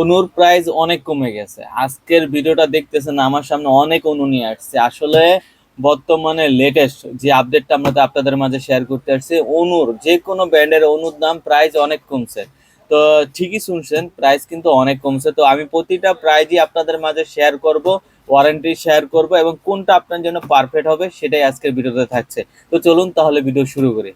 অনুর প্রাইস অনেক কমে গেছে। আজকের ভিডিওটা দেখতেছেন, আমার সামনে অনেক অনু নিয়ে আসছে। আসলে বর্তমানে লেটেস্ট যে আপডেটটা আমরা আপনাদের মাঝে শেয়ার করতে আসছি, অনুর, যে কোনো ব্র্যান্ডের অনুর দাম প্রাইস অনেক কমছে। তো ঠিকই শুনছেন প্রাইস কিন্তু অনেক কমছে। তো আমি প্রতিটা প্রাইজই আপনাদের মাঝে শেয়ার করব ওয়ারেন্টি শেয়ার করব এবং কোনটা আপনার জন্য পারফেক্ট হবে সেটাই আজকের ভিডিওতে থাকছে। তো চলুন তাহলে ভিডিও শুরু করি।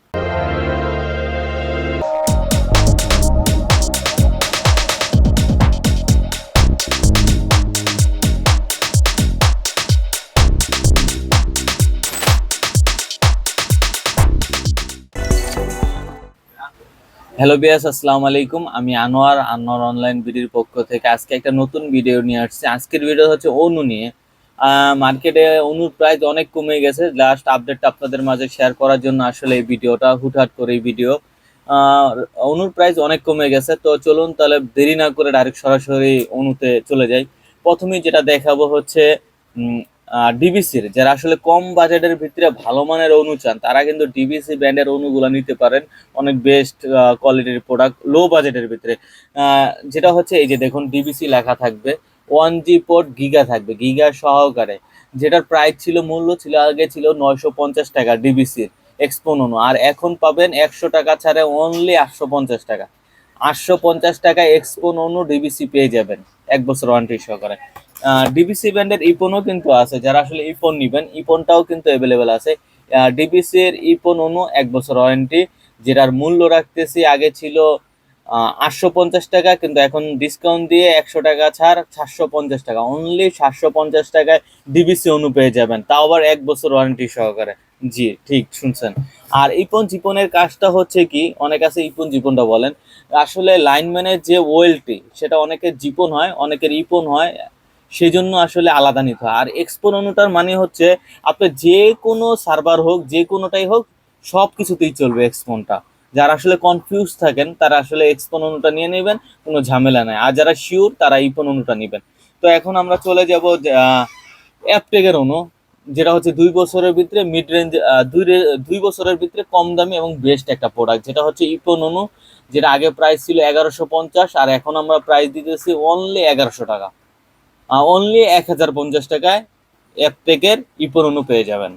হ্যালো বিয়াস আসসালামু আলাইকুম। আমি আনোয়ার আনোয়ার অনলাইন ভিডিওর পক্ষ থেকে আজকে একটা নতুন ভিডিও নিয়ে আসছি। আজকের ভিডিও হচ্ছে অনু নিয়ে। মার্কেটে অনুর প্রাইস অনেক কমে গেছে। লাস্ট আপডেটটা আপনাদের মাঝে শেয়ার করার জন্য আসলে এই ভিডিওটা হুটহাট করে এই ভিডিও অনুর প্রাইস অনেক কমে গেছে। তো চলুন তাহলে দেরি না করে ডাইরেক্ট সরাসরি অনুতে চলে যাই। প্রথমেই যেটা দেখাবো হচ্ছে ডিবিসির যারা আসলে কম বাজেটের ভিতরে ভালো মানের অনু চান, তারা কিন্তু ডিবিসি ব্র্যান্ডের অনুগুলো নিতে পারেন। অনেক বেস্ট কোয়ালিটির প্রোডাক্ট লো বাজেটের ভিতরে। যেটা হচ্ছে এই যে দেখুন ডিবিসি লেখা থাকবে ওয়ান জি পোর্ট গিগা থাকবে গিগা সহকারে। যেটার প্রাইস ছিল, মূল্য ছিল, আগে ছিল নয়শো পঞ্চাশ টাকা ডিবিসির এক্সপোন আর এখন পাবেন একশো টাকা ছাড়া অনলি আটশো পঞ্চাশ টাকা। আটশো পঞ্চাশ টাকা এক্সপোন অনু ডিবিসি পেয়ে যাবেন, এক বছর ওয়ারেন্টি সহকারে। ডিবিসি ব্যান্ডের ইপনও কিন্তু আছে, যারা আসলে ইপন নিবেন ইপনটাও কিন্তু অ্যাভেলেবেল আছে। ডিবিসি এর ইপন অনু এক বছর ওয়ারেন্টি যেটার মূল্য রাখতেছি আগে ছিল আটশো পঞ্চাশ টাকা, কিন্তু এখন ডিসকাউন্ট দিয়ে একশো টাকা ছাড়, সাতশো পঞ্চাশ টাকা। অনলি সাতশো পঞ্চাশ টাকায় ডিবিসি অনু পেয়ে যাবেন। তাও আবার এক বছর ওয়ারেন্টি সহকারে। জি, ঠিক, শুনছেন। আর ইপন জিপনের কাজটা হচ্ছে কি, অনেক আছে ইপন জিপনটা বলেন, আসলে লাইনম্যানের যে ওয়েলটি সেটা অনেকের জিপন হয়, অনেকের ইপন হয় সেই জন্য আসলে আলাদা নিতে হয়। আর এক্সপোন অনুটার মানে হচ্ছে আপনার যে কোনো সার্ভার হোক, যে কোনোটাই হোক সব কিছুতেই চলবে এক্সপোনটা যারা আসলে কনফিউজ থাকেন, তারা আসলে এক্সপোন অনুটা নিয়ে নেবেন, কোনো ঝামেলা নাই। আর যারা শিওর তারা ইপন অনুটা নেবেন। তো এখন আমরা চলে যাব অ্যাপটেকের অনু যেটা হচ্ছে দুই বছরের ভিতরে মিড রেঞ্জ দুই দুই বছরের ভিতরে কম দামি এবং বেস্ট একটা প্রোডাক্ট যেটা হচ্ছে ইপন অনু যেটা আগে প্রাইস ছিল এগারোশো পঞ্চাশ, আর এখন আমরা প্রাইস দিতেছি অনলি এগারোশো টাকা। অনলি এক হাজার পঞ্চাশ টাকায় অ্যাপটেকের ইপন পেয়ে যাবেন।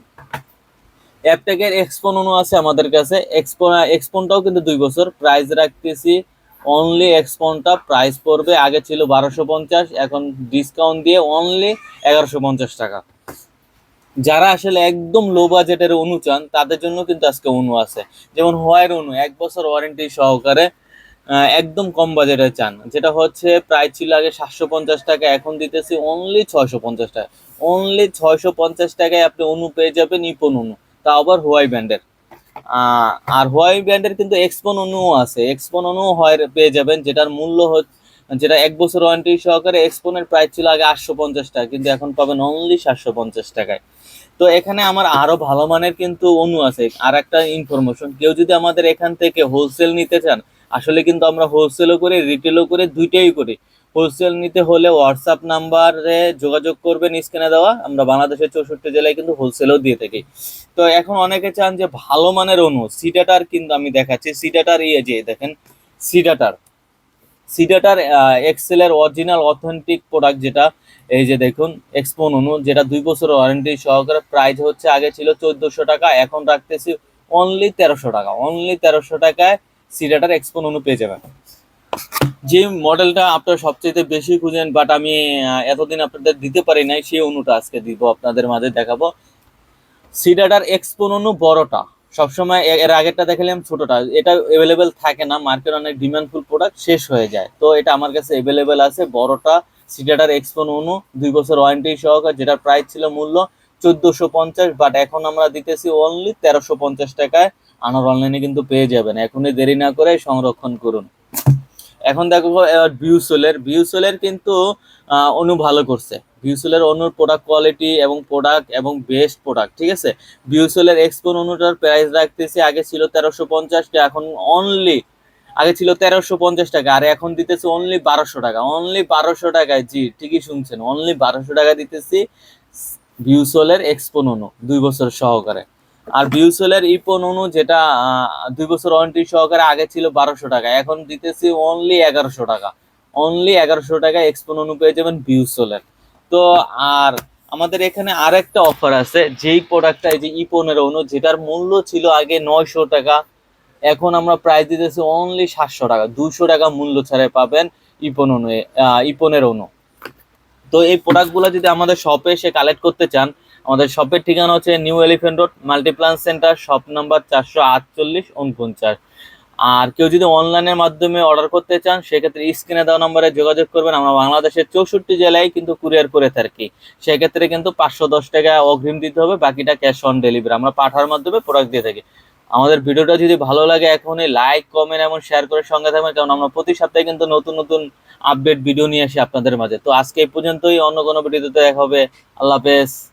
অ্যাপটেকের এক্সপন অনু আছে আমাদের কাছে। এক্সপো এক্সপনটাও কিন্তু দুই বছর। প্রাইস রাখতেছি অনলি এক্সপনটা প্রাইস পড়বে, আগে ছিল বারোশো পঞ্চাশ, এখন ডিসকাউন্ট দিয়ে অনলি এগারোশো পঞ্চাশ টাকা। যারা আসলে একদম লো বাজেটের অনু চান, তাদের জন্য কিন্তু আজকে অনু আছে। যেমন হোয়ার অনু এক বছর ওয়ারেন্টি সহকারে একদম কম বাজেটে চান। যেটা হচ্ছে প্রাইস ছিল আগে সাতশো পঞ্চাশ টাকা, এখন দিতেছি অনলি ছয়শো পঞ্চাশ টাকা। অনলি ছয়শো পঞ্চাশ টাকায় আপনি অনু পেয়ে যাবেন ইপন অনু। তা আবার হোয়াই ব্র্যান্ডের আর হোয়াই ব্র্যান্ডের কিন্তু এক্সপন অনুও আছে। এক্সপন অনু হয়, পেয়ে যাবেন, যেটার মূল্য হচ্ছে, যেটা এক বছর ওয়ারেন্টি সহকারে এক্সপনের প্রাইস ছিল আগে আটশো পঞ্চাশ টাকা, কিন্তু এখন পাবেন অনলি সাতশো পঞ্চাশ টাকায়। তো এখানে আমার আরও ভালো মানের কিন্তু অনু আছে। আর একটা ইনফরমেশন কেউ যদি আমাদের এখান থেকে হোলসেল নিতে চান আসলে কিন্তু আমরা হোলসেলও করে রিটেলও করে, দুইটাই করি। হোলসেল নিতে হলে হোয়াটসঅ্যাপ নাম্বারে যোগাযোগ করবেন স্ক্রিনে দেওয়া। আমরা বাংলাদেশের চৌষট্টি জেলায় কিন্তু হোলসেলও দিয়ে থাকি। তো এখন অনেকে চান যে ভালো মানের অনু সিডাটার কিন্তু আমি দেখাচ্ছি। সিডাটার ইয়ে যে দেখেন সিডাটার সিডাটার এক্সেলের অরিজিনাল অথেন্টিক প্রোডাক্ট যেটা, এই যে দেখুন এক্সপোন অনু যেটা দুই বছর ওয়ারেন্টি সহকারে প্রাইস হচ্ছে, আগে ছিল চোদ্দশো টাকা, এখন রাখতেছি অনলি তেরোশো টাকা। অনলি তেরোশো টাকায় সিডাটার এক্সপোন অনু পেয়ে যাবেন। যে মডেলটা আপনারা সবচেয়ে বেশি খুঁজেন বাট আমি এতদিন আপনাদের দিতে পারি নাই, সেই অনুটা আজকে দিব, আপনাদের মাঝে দেখাবো। সিডাটার এক্সপোন অনু বড়টা। সবসময় এর আগেরটা দেখালাম, ছোটটা। এটা অ্যাভেলেবেল থাকে না মার্কেট অনেক ডিমান্ডফুল প্রোডাক্ট শেষ হয়ে যায়। তো এটা আমার কাছে অ্যাভেলেবেল আছে, বড়টা। সিডাটার এক্সপোন অনু, দুই বছর ওয়ারেন্টি সহকারে, যেটার প্রাইস ছিল মূল্য চোদ্দশো পঞ্চাশ বাট এখন আমরা দিতেছি অনলি তেরোশো পঞ্চাশ টাকায়। আনার অনলাইনে কিন্তু পেয়ে যাবেন। এখনই দেরি না করে সংরক্ষণ করুন। এখন দেখো ভিউসোলের ভিউসোলের কিন্তু অনু ভালো করছে। ভিউসোলের অনুর প্রোডাক্ট কোয়ালিটি এবং প্রোডাক্ট এবং বেস্ট প্রোডাক্ট ঠিক আছে? ভিউসোলের এক্সপোন অনুটার প্রাইস রাখতেছি, আগে ছিল তেরোশো পঞ্চাশ এখন অনলি আগে ছিল তেরোশো পঞ্চাশ টাকা, আর এখন দিতেছে অনলি বারোশো টাকা। অনলি বারোশো টাকায়, জি, ঠিকই শুনছেন অনলি বারোশো টাকা দিতেছি ভিউসোলের এক্সপোন অনু দুই বছর সহকারে। আর ভিউসোলের ইপন অনু যেটা দুই বছর ওয়ারেন্টি সহকারে আগে ছিল বারোশো টাকা, এখন দিতেছি অনলি এগারোশো টাকা। অনলি এগারোশো টাকা এক্সপোন অনু পেয়ে যাবেন বিউ সোলার তো আর আমাদের এখানে আর একটা অফার আছে, যেই প্রোডাক্টটা এই যে ইপনের অনু, যেটার মূল্য ছিল আগে নয়শো টাকা, এখন আমরা প্রাইস দিতেছি অনলি সাতশো টাকা দুশো টাকা মূল্য ছাড়াই পাবেন ইপন অনু ইপনের অনু। তো এই প্রোডাক্টগুলো যদি আমাদের শপে এসে কালেক্ট করতে চান আমাদের শপের ঠিকানা হচ্ছে new elephant road multiplan center shop number চারশো আটচল্লিশ উনপঞ্চাশ আর কেউ যদি অনলাইনের মাধ্যমে অর্ডার করতে চান, সেক্ষেত্রে স্ক্রিনে দেওয়া নম্বরে যোগাযোগ করবেন। আমরা বাংলাদেশের চৌষট্টি জেলায় কিন্তু কুরিয়ার করে থাকি। সেক্ষেত্রে কিন্তু পাঁচশো দশ টাকা অগ্রিম দিতে হবে, বাকিটা ক্যাশ অন ডেলিভারি আমরা পাঠার মাধ্যমে প্রোডাক্ট দিয়ে থাকি। আমাদের ভিডিওটা যদি ভালো লাগে, এখনই লাইক কমেন্ট এবং শেয়ার করে সঙ্গে থাকবেন, কারণ আমরা প্রতি সপ্তাহে কিন্তু নতুন নতুন আপডেট ভিডিও নিয়ে আসি আপনাদের মাঝে। তো আজকে এই পর্যন্তই, অন্য কোনো ভিডিওতে দেখা হবে। আল্লাহ হাফেজ।